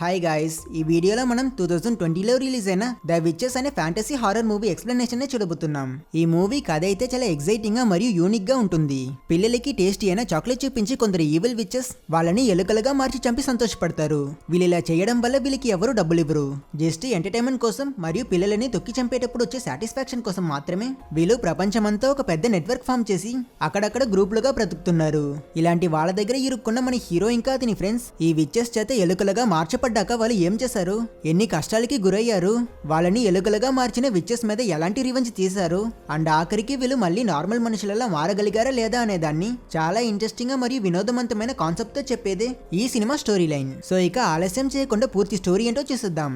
Hi guys ఈ వీడియోలో మనం టూ థౌజండ్ ట్వంటీలో రిలీజ్ అయిన ద విచెస్ అనే ఫ్యాంటసీ హారర్ మూవీ ఎక్స్ప్లెనేషన్ చూడబోతున్నాం. ఈ మూవీ కథ అయితే చాలా ఎక్సైటింగ్గా మరియు యూనిక్గా ఉంటుంది. పిల్లలకి టేస్టీ అయిన చాక్లెట్ చూపించి కొందరు ఈవిల్ విచెస్ వాళ్ళని ఎలుకలుగా మార్చి చంపి సంతోషపడతారు. వీళ్ళు ఇలా చేయడం వల్ల వీళ్ళకి ఎవరు డబ్బులు ఇవ్వరు. జస్ట్ ఎంటర్టైన్మెంట్ కోసం మరియు పిల్లలని తొక్కి చంపేటప్పుడు వచ్చే సాటిస్ఫాక్షన్ కోసం మాత్రమే వీళ్ళు ప్రపంచమంతా ఒక పెద్ద నెట్వర్క్ ఫామ్ చేసి అక్కడక్కడ గ్రూపులుగా బ్రతుకుతున్నారు. ఇలాంటి వాళ్ళ దగ్గర ఇరుక్కున్న మన హీరో ఇంకా అతని ఫ్రెండ్స్ ఈ విచెస్ చేత ఎలుకలుగా పడ్డాక వాళ్ళు ఏం చేశారు? ఎన్ని కష్టాలకి గురయ్యారు? వాళ్ళని ఎలుకలుగా మార్చిన విచెస్ మీద ఎలాంటి రివెంజ్ తీశారు? అండ్ ఆఖరికి వీళ్ళు మళ్ళీ నార్మల్ మనుషులలా మారగలిగారా లేదా అనే దాన్ని చాలా ఇంట్రెస్టింగ్గా మరియు వినోదవంతమైన కాన్సెప్ట్తో చెప్పేదే ఈ సినిమా స్టోరీ లైన్ సో ఇక ఆలస్యం చేయకుండా పూర్తి స్టోరీ ఏంటో చూసిద్దాం.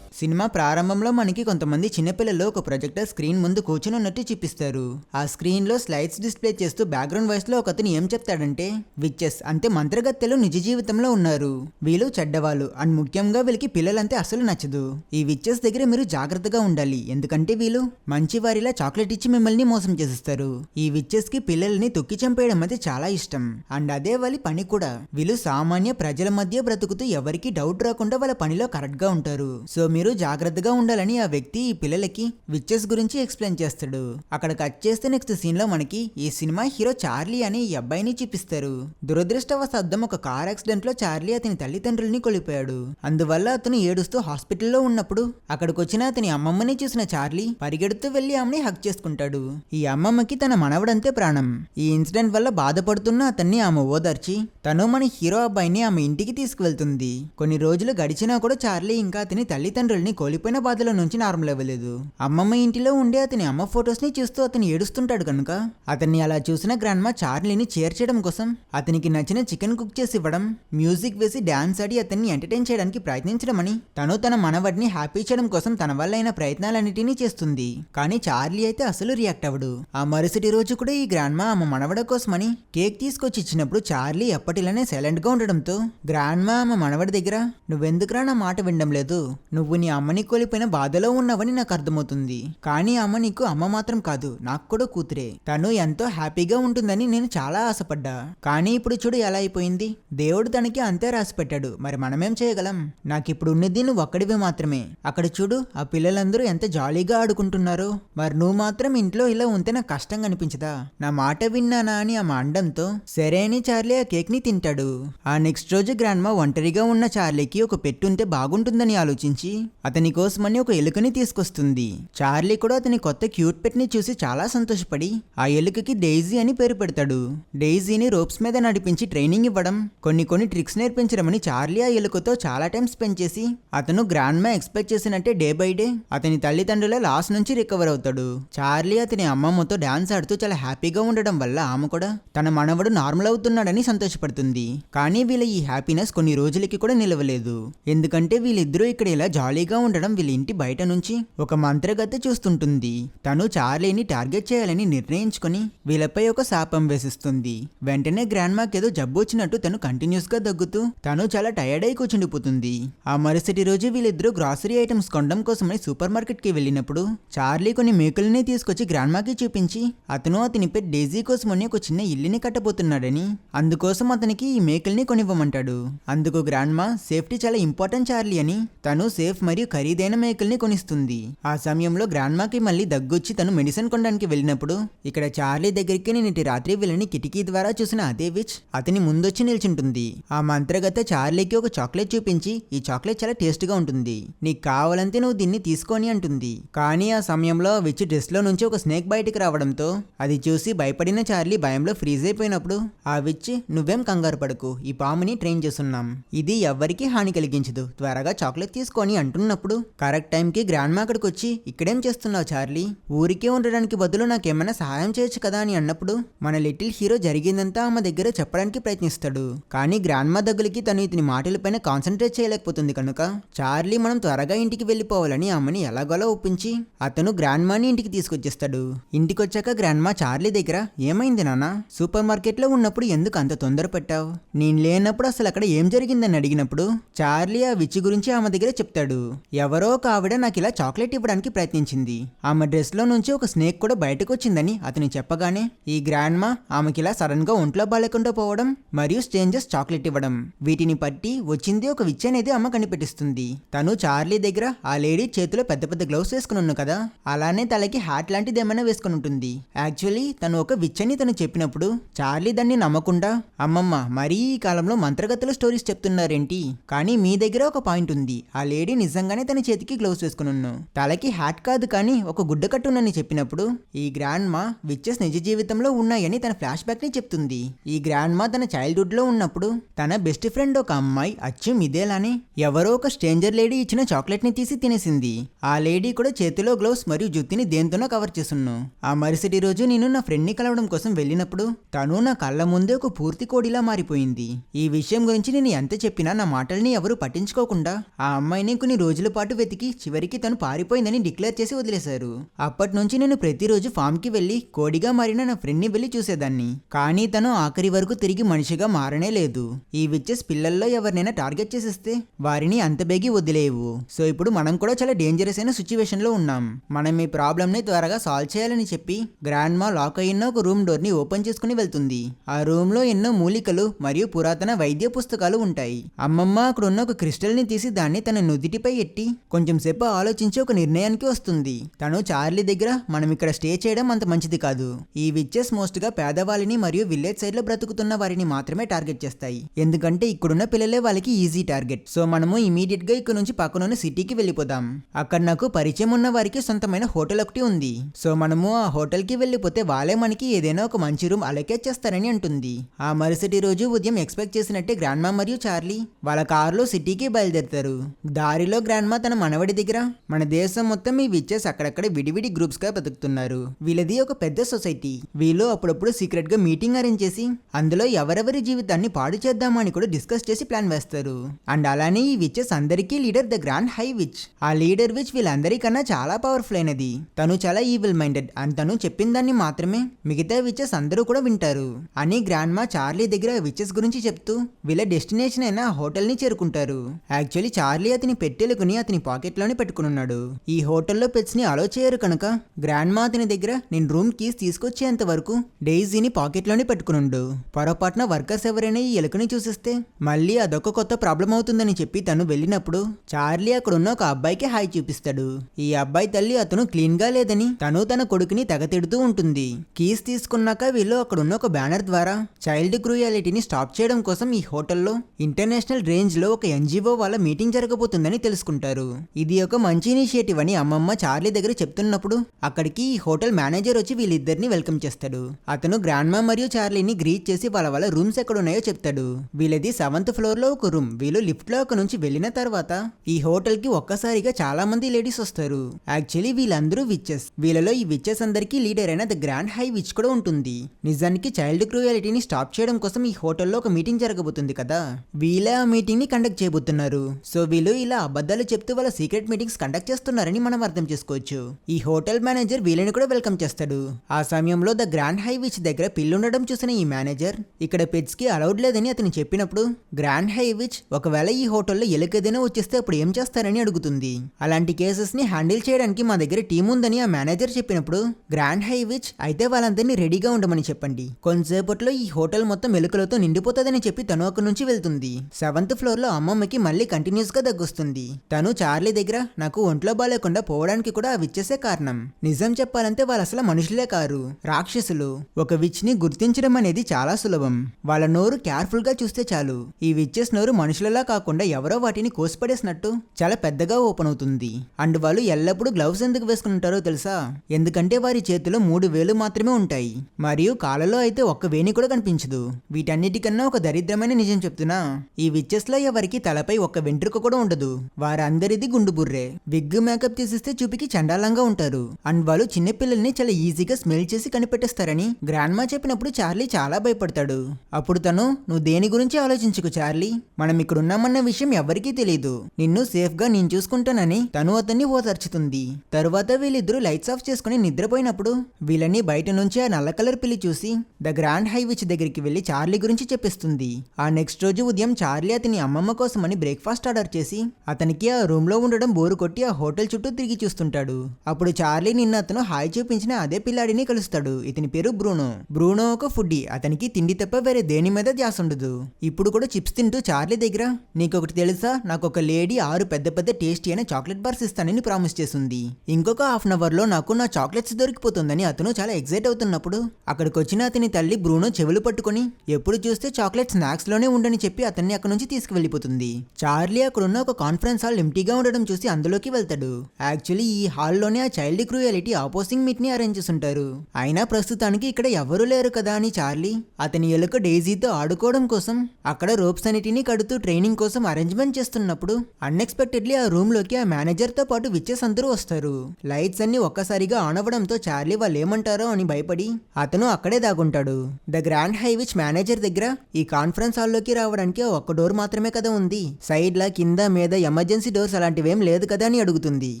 సినిమా ప్రారంభంలో మనకి కొంతమంది చిన్నపిల్లలు ఒక ప్రొజెక్టర్ స్క్రీన్ ముందు కూర్చుని ఉన్నట్టు చూపిస్తారు. ఆ స్క్రీన్లో స్లైడ్స్ డిస్ప్లే చేస్తూ బ్యాక్గ్రౌండ్ వాయిస్లో ఒకతను ఏం చెప్తాడంటే విచ్చెస్ అంటే మంత్రగత్తెలు నిజ జీవితంలో ఉన్నారు. వీళ్ళు చెడ్డవాళ్ళు అండ్ ముఖ్యంగా వీళ్ళకి పిల్లలంటే అసలు నచ్చదు. ఈ విచ్చెస్ దగ్గర మీరు జాగ్రత్తగా ఉండాలి. ఎందుకంటే వీళ్ళు మంచి వారిలా చాక్లెట్ ఇచ్చి మిమ్మల్ని మోసం చేసిస్తారు. ఈ విచ్చెస్కి పిల్లల్ని తొక్కి చంపేయడం అయితే చాలా ఇష్టం. అండ్ అదే వాళ్ళ పని కూడా. వీళ్ళు సామాన్య ప్రజల మధ్య బ్రతుకుతూ ఎవరికి డౌట్ రాకుండా వాళ్ళ పనిలో కరెక్ట్గా ఉంటారు. సో మీరు జాగ్రత్తగా ఉండాలని ఆ వ్యక్తి ఈ పిల్లలకి విచెస్ గురించి ఎక్స్ప్లెయిన్ చేస్తాడు. అక్కడ కట్ చేస్తే నెక్స్ట్ సీన్లో మనకి ఈ సినిమా హీరో చార్లీ అనే ఈ అబ్బాయిని చూపిస్తారు. దురదృష్టవశార్థం ఒక కార్ యాక్సిడెంట్లో చార్లీ అతని తల్లిదండ్రుల్ని కోల్పోయాడు. అందువల్ల అతను ఏడుస్తూ హాస్పిటల్లో ఉన్నప్పుడు అక్కడికి వచ్చిన అతని అమ్మమ్మని చూసిన చార్లీ పరిగెడుతూ వెళ్ళి ఆమెని హక్ చేసుకుంటాడు. ఈ అమ్మమ్మకి తన మనవడంతే ప్రాణం. ఈ ఇన్సిడెంట్ వల్ల బాధపడుతున్న అతన్ని ఆమె ఓదార్చి తను మన హీరో అబ్బాయిని ఆమె ఇంటికి తీసుకువెళ్తుంది. కొన్ని రోజులు గడిచినా కూడా చార్లీ ఇంకా అతని తల్లిదండ్రుల్ని కోల్పోయిన బాధల నుంచి నార్మల్ అవ్వలేదు అమ్మమ్మ ఇంటిలో ఉండే అతని అమ్మ ఫొటోస్ని చూస్తూ అతను ఏడుస్తుంటాడు కనుక. అతన్ని అలా చూసిన గ్రాండ్మా చార్లీని చేర్చడం కోసం. అతనికి నచ్చిన చికెన్ కుక్ చేసి ఇవ్వడం మ్యూజిక్ వేసి డాన్స్ ఆడి అతన్ని ఎంటర్టైన్ చేయడానికి ప్రయత్నించడమని తను తన మనవడిని హ్యాపీ చేయడం కోసం తన వల్ల అయిన ప్రయత్నాలన్నిటినీ చేస్తుంది. కానీ చార్లీ అయితే అసలు రియాక్ట్ అవ్వడు. ఆ మరుసటి రోజు కూడా ఈ గ్రాండ్మా ఆమె మనవడ కోసమని కేక్ తీసుకొచ్చి ఇచ్చినప్పుడు చార్లీ ఎప్పటిలానే సైలెంట్గా ఉండడంతో గ్రాండ్మా ఆమె మనవడి దగ్గర నువ్వెందుకురా నా మాట వినడం లేదు? నువ్వు నీ అమ్మని కోల్పోయిన బాధలో ఉన్నావని నాకు అర్థమవుతుంది. కానీ అమ్మ నీకు అమ్మ మాత్రం కాదు నాకు కూడా కూతురే. తను ఎంతో హ్యాపీగా ఉంటుందని నేను చాలా ఆశపడ్డా. కానీ ఇప్పుడు చూడు ఎలా అయిపోయింది. దేవుడు తనకి అంతే రాసి పెట్టాడు. మరి మనమేం చేయగలం? నాకు ఇప్పుడు ఉన్నది నువ్వు ఒక్కడివి మాత్రమే. అక్కడ చూడు ఆ పిల్లలందరూ ఎంత జాలీగా ఆడుకుంటున్నారో. మరి నువ్వు మాత్రం ఇంట్లో ఇలా ఉంటే నాకు కష్టంగా అనిపించదా? నా మాట విన్నానా అని ఆమె అండంతో సరే అని చార్లీ ఆ కేక్ని తింటాడు. ఆ నెక్స్ట్ రోజు గ్రాండ్మా ఒంటరిగా ఉన్న చార్లీకి ఒక పెట్టుంటే బాగుంటుందని ఆలోచించి అతని కోసమని ఒక ఎలుకని తీసుకొస్తుంది. చార్లీ కూడా అతని కొత్త క్యూట్ పెట్ని చూసి చాలా సంతోషపడి ఆ ఎలుకకి డెయిజీ అని పేరు పెడతాడు. డెయిజీని రోప్స్ మీద నడిపించి ట్రైనింగ్ ఇవ్వడం కొన్ని కొన్ని ట్రిక్స్ నేర్పించడమని చార్లీ ఆ ఎలుకతో చాలా టైం స్పెండ్ చేసి అతను గ్రాండ్ మా ఎక్స్పెక్ట్ చేసినట్టే డే బై డే అతని తల్లిదండ్రుల లాస్ నుంచి రికవర్ అవుతాడు. చార్లీ అతని అమ్మమ్మతో డాన్స్ ఆడుతూ చాలా హ్యాపీగా ఉండడం వల్ల ఆమె కూడా తన మనవడు నార్మల్ అవుతున్నాడని సంతోషపడుతుంది. కానీ వీళ్ళ ఈ హ్యాపీనెస్ కొన్ని రోజులకి కూడా నిలవలేదు. ఎందుకంటే వీళ్ళిద్దరూ ఇక్కడ ఇలా ఖాళీగా ఉండడం వీళ్ళ ఇంటి బయట నుంచి ఒక మంత్రగత్తె చూస్తుంటుంది. తను చార్లీని టార్గెట్ చేయాలని నిర్ణయించుకుని వీళ్ళపై ఒక శాపం వేసిస్తుంది. వెంటనే గ్రాండ్మాక్ ఏదో జబ్బు వచ్చినట్టు తను కంటిన్యూస్గా దగ్గుతూ తను చాలా టైర్డ్ అయి కూర్చుండిపోతుంది ఆ మరుసటి రోజు వీళ్ళిద్దరూ గ్రాసరీ ఐటమ్స్ కొనడం కోసమని సూపర్ మార్కెట్కి వెళ్ళినప్పుడు చార్లీ కొన్ని మేకుల్ని తీసుకొచ్చి గ్రాండ్మాకి చూపించి అతను అతని పెట్ డేజీ కోసమని ఒక చిన్న ఇల్లుని కట్టబోతున్నాడని అందుకోసం అతనికి ఈ మేకల్ని కొనివ్వమంటాడు. అందుకు గ్రాండ్ మా సేఫ్టీ చాలా ఇంపార్టెంట్ చార్లీ అని తను సేఫ్ మరియు ఖరీదైన మేకల్ని కొనిస్తుంది. ఆ సమయంలో గ్రాండ్ మాకి మళ్ళీ దగ్గొచ్చి తను మెడిసిన్ కొనడానికి వెళ్ళినప్పుడు ఇక్కడ చార్లీ దగ్గరికి నేటి రాత్రి వెళ్ళని కిటికీ ద్వారా చూసిన అదే విచ్ అతని ముందొచ్చి నిల్చుంటుంది. ఆ మంత్రగత చార్లీకి ఒక చాక్లెట్ చూపించి ఈ చాక్లెట్ చాలా టేస్ట్గా ఉంటుంది. నీకు కావాలంటే నువ్వు దీన్ని తీసుకొని అంటుంది. కానీ ఆ సమయంలో విచ్ డ్రెస్లో నుంచి ఒక స్నేక్ బయటికి రావడంతో అది చూసి భయపడిన చార్లీ భయంలో ఫ్రీజ్ అయిపోయినప్పుడు ఆ విచ్ నువ్వేం కంగారు పడకు ఈ పాముని ట్రైన్ చేస్తున్నాం. ఇది ఎవ్వరికీ హాని కలిగించదు. త్వరగా చాక్లెట్ తీసుకొని అంటున్నప్పుడు కరెక్ట్ టైంకి గ్రాండ్ మా అక్కడికి వచ్చి ఇక్కడేం చేస్తున్నావు చార్లీ? ఊరికే ఉండడానికి బదులు నాకేమైనా సహాయం చేయొచ్చు కదా? అని అన్నప్పుడు మన లిటిల్ హీరో జరిగిందంతా ఆమె దగ్గర చెప్పడానికి ప్రయత్నిస్తాడు. కానీ గ్రాండ్ మా దగ్గరికి తను ఇతని మాటలపైన కాన్సన్ట్రేట్ చేయలేకపోతుంది కనుక చార్లీ మనం త్వరగా ఇంటికి వెళ్ళిపోవాలని ఆమెని ఎలాగోలా ఒప్పించి అతను గ్రాండ్ మాని ఇంటికి తీసుకొచ్చేస్తాడు. ఇంటికి వచ్చాక గ్రాండ్ మా చార్లీ దగ్గర ఏమైంది నాన్న? సూపర్ మార్కెట్లో ఉన్నప్పుడు ఎందుకు అంత తొందర పెట్టావు? నేను లేనప్పుడు అసలు అక్కడ ఏం జరిగిందని అడిగినప్పుడు చార్లీ ఆ విచ్చి గురించి ఆమె దగ్గర చెప్తాడు. ఎవరో ఒక ఆవిడ నాకు ఇలా చాక్లెట్ ఇవ్వడానికి ప్రయత్నించింది. ఆమె డ్రెస్లో నుంచి ఒక స్నేక్ కూడా బయటకు వచ్చిందని అతను చెప్పగానే ఈ గ్రాండ్ మా ఆమెకి ఇలా సడన్గా ఒంట్లో బాలేకుండా పోవడం మరియు స్ట్రేంజర్స్ చాక్లెట్ ఇవ్వడం. వీటిని పట్టి వచ్చింది ఒక విచ్ అనేది అమ్మ కనిపెట్టిస్తుంది. తను చార్లీ దగ్గర ఆ లేడీ చేతిలో పెద్ద పెద్ద గ్లౌస్ వేసుకుని ఉన్నాను కదా అలానే తలకి హ్యాట్ లాంటిది ఏమైనా వేసుకుని ఉంటుంది యాక్చువల్లీ తను ఒక విచ్ అని తను చెప్పినప్పుడు చార్లీ దాన్ని నమ్మకుండా అమ్మమ్మ మరీ ఈ కాలంలో మంత్రగతుల స్టోరీస్ చెప్తున్నారేంటి? కానీ మీ దగ్గర ఒక పాయింట్ ఉంది. ఆ లేడీ నిజం నిజంగానే తన చేతికి గ్లౌస్ వేసుకుని తలకి హ్యాట్ కాదు కానీ ఒక గుడ్డ కట్టునని చెప్పినప్పుడు ఈ గ్రాండ్ మా విచ్చెస్ నిజ జీవితంలో ఉన్నాయని తన ఫ్లాష్ బ్యాక్ని చెప్తుంది. ఈ గ్రాండ్ మా తన చైల్డ్హుడ్లో ఉన్నప్పుడు తన బెస్ట్ ఫ్రెండ్ ఒక అమ్మాయి అచ్చం ఇదేలానే ఎవరో ఒక స్ట్రేంజర్ లేడీ ఇచ్చిన చాక్లెట్ని తీసి తినేసింది. ఆ లేడీ కూడా చేతిలో గ్లౌస్ మరియు జుత్తిని దేంతోనో కవర్ చేస్తున్నాను ఆ మరుసటి రోజు నేను నా ఫ్రెండ్ని కలవడం కోసం వెళ్ళినప్పుడు తను నా కళ్ళ ముందే ఒక పూర్తి కోడిలా మారిపోయింది. ఈ విషయం గురించి నేను ఎంత చెప్పినా నా మాటల్ని ఎవరు పట్టించుకోకుండా ఆ అమ్మాయిని కొన్ని రోజుల పాటు వెతికి చివరికి తను పారిపోయిందని డిక్లేర్ చేసి వదిలేశారు. అప్పటి నుంచి నేను ప్రతిరోజు ఫామ్కి వెళ్ళి కోడిగా మారిన నా ఫ్రెండ్ని వెళ్ళి చూసేదాన్ని. కానీ తను ఆఖరి వరకు తిరిగి మనిషిగా మారనే లేదు. ఈ విచ్చెస్ పిల్లల్లో ఎవరినైనా టార్గెట్ చేసేస్తే వారిని అంత బేగి వదిలేవు. సో ఇప్పుడు మనం కూడా చాలా డేంజరస్ అయిన సిచ్యువేషన్లో ఉన్నాం. మనం ఈ ప్రాబ్లమ్ని త్వరగా సాల్వ్ చేయాలని చెప్పి గ్రాండ్ మా లాక్ అయిన ఒక రూమ్ డోర్ని ఓపెన్ చేసుకుని వెళ్తుంది. ఆ రూమ్లో ఎన్నో మూలికలు మరియు పురాతన వైద్య పుస్తకాలు ఉంటాయి. అమ్మమ్మ అక్కడ ఉన్న ఒక క్రిస్టల్ని తీసి దాన్ని తన నుదిటిపై ఎట్టి కొంచెం సేపు ఆలోచించి ఒక నిర్ణయానికి వస్తుంది. తను చార్లీ దగ్గర మనం ఇక్కడ స్టే చేయడం అంత మంచిది కాదు. ఈ విచ్చెస్ మోస్ట్గా పేదవాళ్ళని మరియు విలేజ్ సైడ్లో బ్రతుకుతున్న వారిని మాత్రమే టార్గెట్ చేస్తాయి. ఎందుకంటే ఇక్కడున్న పిల్లలే వాళ్ళకి ఈజీ టార్గెట్. సో మనము ఇమీడియట్గా ఇక్కడ నుంచి పక్కనున్న సిటీకి వెళ్ళిపోదాం. అక్కడ నాకు పరిచయం ఉన్న వారికి సొంతమైన హోటల్ ఒకటి ఉంది. సో మనము ఆ హోటల్కి వెళ్ళిపోతే వాళ్ళే మనకి ఏదైనా ఒక మంచి రూమ్ అలొకేట్ చేస్తారని అంటుంది. ఆ మరుసటి రోజు ఉదయం ఎక్స్పెక్ట్ చేసినట్టే గ్రాండ్ మా మరియు చార్లీ వాళ్ళ కారులో సిటీకి బయలుదేరుతారు. దారిలో గ్రాండ్ మా తన మనవడి దగ్గర? మన దేశం మొత్తం ఈ విచ్చెస్ అక్కడక్కడ విడివిడి గ్రూప్స్గా బతుకుతున్నారు. వీళ్ళది ఒక పెద్ద సొసైటీ వీళ్ళు అప్పుడప్పుడు సీక్రెట్గా మీటింగ్ అరేంజ్ చేసి అందులో ఎవరెవరి జీవితాన్ని పాడు చేద్దామని కూడా డిస్కస్ చేసి ప్లాన్ వేస్తారు. అండ్ అలానే ఈ విచ్చెస్ అందరికీ leader the grand high witch ఆ లీడర్ విచ్ వీళ్ళందరికన్నా చాలా పవర్ఫుల్ అయినది. తను చాలా ఈవిల్ మైండెడ్ అండ్ తను చెప్పిన దాన్ని మాత్రమే మిగతా విచెస్ అందరూ కూడా వింటారు. అని గ్రాండ్ మా చార్లీ దగ్గర విచెస్ గురించి చెప్తూ వీళ్ళ డెస్టినేషన్ అయిన హోటల్ని హోటల్ని చేరుకుంటారు. యాక్చువల్లీ చార్లీ అతని పెట్టెలుకుని అతని పాకెట్లోనే పెట్టుకున్నాడు ఈ హోటల్లో పెట్స్ని అలో చేయరు కనుక. గ్రాండ్ మా అతని దగ్గర నేను రూమ్ కీస్ తీసుకొచ్చేంత వరకు డైజీని పాకెట్లోనే పెట్టుకునుండు పొరపాటున వర్కర్స్ ఎవరైనా ఈ ఎలుకని చూసిస్తే మళ్ళీ అదొక కొత్త ప్రాబ్లం అవుతుందని చెప్పి తను వెళ్ళినప్పుడు చార్లీ అక్కడ ఉన్న ఒక అబ్బాయికి హాయ్ చూపిస్తాడు. ఈ అబ్బాయి తల్లి అతను క్లీన్గా లేదని తను తన కొడుకుని తెగతిడుతూ ఉంటుంది. కీస్ తీసుకున్నాక వీళ్ళు అక్కడ ఉన్న ఒక బ్యానర్ ద్వారా చైల్డ్ క్రూయాలిటీని స్టాప్ చేయడం కోసం ఈ హోటల్లో ఇంటర్నేషనల్ రేంజ్లో ఒక ఎన్జిఓ వాళ్ళ మీటింగ్ జరగబోతుందని తెలుసుకుంటారు. ఇది ఒక మంచి ఇనిషియేటివ్ అని అమ్మమ్మ చార్లీ దగ్గర చెప్తున్నప్పుడు అక్కడికి ఈ హోటల్ మేనేజర్ వచ్చి వీళ్ళిద్దరిని వెల్కమ్ చేస్తాడు. అతను గ్రాండ్ మా మరియు చార్లీని గ్రీట్ చేసి వాళ్ళ వాళ్ళ రూమ్స్ ఎక్కడ ఉన్నాయో చెప్తాడు. వీళ్ళది సెవెంత్ ఫ్లోర్లో ఒక రూమ్. వీళ్ళు లిఫ్ట్లో ఒక నుంచి వెళ్ళిన తర్వాత ఈ హోటల్కి ఒక్కసారిగా చాలా మంది లేడీస్ వస్తారు. యాక్చువల్లీ వీళ్ళందరూ విచ్చెస్. వీళ్ళలో ఈ విచ్చెస్ అందరికీ లీడర్ అయిన ద గ్రాండ్ హై విచ్ కూడా ఉంటుంది. నిజానికి చైల్డ్ క్రూయాలిటీని స్టాప్ చేయడం కోసం ఈ హోటల్లో ఒక మీటింగ్ జరగబోతుంది కదా. వీళ్ళే ఆ మీటింగ్ని కండక్ట్ చేయబోతున్నారు. సో వీళ్ళు ఇలా అబద్ధాలు చెప్తూ వాళ్ళ సీక్రెట్ మీటింగ్స్ కండక్ట్ చేస్తున్నారని మనం అర్థం చేసుకోవచ్చు. ఈ హోటల్ మేనేజర్ వీళ్ళని కూడా వెల్కమ్ చేస్తాడు. ఆ సమయంలో ద గ్రాండ్ హై విచ్ దగ్గర పిల్లుండడం చూసిన ఈ మేనేజర్ ఇక్కడ పెట్స్కి అలౌడ్ లేదని అతను చెప్పినప్పుడు గ్రాండ్ హై విచ్ ఒకవేళ ఈ హోటల్లో ఎలుకేదైనా వచ్చేస్తే అప్పుడు ఏం చేస్తారని అడుగుతుంది. అలాంటి కేసెస్ని హ్యాండిల్ చేయడానికి మా దగ్గర టీం ఉందని ఆ మేనేజర్ చెప్పినప్పుడు గ్రాండ్ హై విచ్ అయితే వాళ్ళందరినీ రెడీగా ఉండమని చెప్పండి. కొంతసేపట్లో ఈ హోటల్ మొత్తం ఎలుకలతో నిండిపోతుందని చెప్పి తను అక్కడి నుంచి వెళ్తుంది. సెవెంత్ ఫ్లోర్లో అమ్మమ్మకి మళ్ళీ కంటిన్యూస్గా దగ్గొస్తుంది. తను చార్లీ దగ్గర నాకు ఒంట్లో బాగాలేకుండా పోవడానికి కూడా ఆ ఇచ్చేసే కారణం. నిజం చెప్పాలంటే వాళ్ళు అసలు మనుషులే కారు. రాక్షసులు. ఒక విచ్ని గుర్తించడం అనేది చాలా సులభం. వాళ్ళ నోరు కేర్ఫుల్గా చూస్తే చాలు. ఈ విచ్చెస్ నోరు మనుషులలా కాకుండా ఎవరో వాటిని కోసిపడేసినట్టు చాలా పెద్దగా ఓపెన్ అవుతుంది. అండ్ వాళ్ళు ఎల్లప్పుడూ గ్లౌస్ ఎందుకు వేసుకుని ఉంటారో తెలుసా? ఎందుకంటే వారి చేతిలో మూడు వేలు మాత్రమే ఉంటాయి. మరియు కాళ్ళలో అయితే ఒక్క వేణి కూడా కనిపించదు. వీటన్నిటికన్నా ఒక దరిద్రమైన నిజం చెప్తున్నా. ఈ విచ్చెస్లో ఎవరికి తలపై ఒక్క వెంట్రుక కూడా ఉండదు. వారందరిది గుండు బుర్రే విగ్ మేకప్ చేసిస్తే చూపికి చండాలంగా ఉంటారు. అండ్ వాళ్ళు చిన్న పిల్లల్ని చాలా ఈజీగా స్మెల్ చేసి కనిపెట్టేస్తారని గ్రాండ్ మా చెప్పినప్పుడు చార్లీ చాలా భయపడతాడు. అప్పుడు తను నువ్వు దేని గురించి ఆలోచించుకు చార్లీ? మనం ఇక్కడ ఉన్నామన్న విషయం ఎవరికీ తెలియదు నిన్ను సేఫ్గా నేను చూసుకుంటానని తను అతన్ని ఓదార్చుతుంది. తరువాత వీళ్ళిద్దరూ లైట్స్ ఆఫ్ చేసుకుని నిద్రపోయినప్పుడు వీళ్ళని బయట నుంచి ఆ నల్ల కలర్ పిల్లి చూసి ద గ్రాండ్ హైవిచ్ దగ్గరికి వెళ్ళి చార్లీ గురించి చెప్పిస్తుంది. ఆ నెక్స్ట్ రోజు ఉదయం చార్లీ అతని అమ్మమ్మ కోసమని బ్రేక్ఫాస్ట్ ఆర్డర్ చేసి అతని అతనికి ఆ రూమ్లో ఉండడం బోరు కొట్టి ఆ హోటల్ చుట్టూ తిరిగి చూస్తుంటాడు. అప్పుడు చార్లీ నిన్న అతను హాయ్ చూపించిన అదే పిల్లాడిని కలుస్తాడు. ఇతని పేరు బ్రూనో. బ్రూనో ఒక ఫుడ్డీ. అతనికి తిండి తప్ప వేరే దేని మీద ధ్యాస ఉండదు. ఇప్పుడు కూడా చిప్స్ తింటూ చార్లీ దగ్గర నీకొకటి తెలుసా? నాకు ఒక లేడీ ఆరు పెద్ద పెద్ద టేస్టీ అయిన చాక్లెట్ బార్స్ ఇస్తానని ప్రామిస్ చేసింది ఇంకొక హాఫ్ అన్ అవర్లో నాకు నా చాక్లెట్స్ దొరికిపోతుందని అతను చాలా ఎగ్జైట్ అవుతున్నప్పుడు అక్కడికి వచ్చిన అతని తల్లి బ్రూనో చెవులు పట్టుకొని ఎప్పుడు చూస్తే చాక్లెట్ స్నాక్స్లోనే ఉండని చెప్పి అతన్ని అక్కడ నుంచి తీసుకువెళ్ళిపోతుంది. చార్లీ అక్కడున్న ఒక కాన్ఫరెన్స్ హాల్ ఎంటీగా ఉండడం చూసి అందులోకి వెళ్తాడు. యాక్చువల్లీ ఈ హాల్లోనే ఆ చైల్డ్ క్రూయాలిటీ ఆపోజింగ్ మీట్ని అరేంజ్ చేస్తుంటారు. అయినా ప్రస్తుతానికి ఇక్కడ ఎవరూ లేరు కదా అని చార్లీ అతని ఎలుక డేజీతో ఆడుకోవడం కోసం అక్కడ రోప్స్ అన్నిటిని కడుతూ ట్రైనింగ్ కోసం అరేంజ్మెంట్ చేస్తున్నప్పుడు అన్ఎక్స్పెక్టెడ్లీ ఆ రూమ్లోకి ఆ మేనేజర్తో పాటు విచ్చెస్ అందరూ వస్తారు. లైట్స్ అన్ని ఒక్కసారిగా ఆన్ అవ్వడంతో చార్లీ వాళ్ళు ఏమంటారో అని భయపడి అతను అక్కడే దాగుంటాడు. The grand high witch manager దగ్గర ఈ కాన్ఫరెన్స్ హాల్లోకి రావడానికి ఒక్క డోర్ మాత్రమే కదా ఉంది. సైడ్ లా కింద మీద ఎమర్జెన్సీ డోర్స్ అలాంటివేం లేదు కదా అని అడుగుతుంది.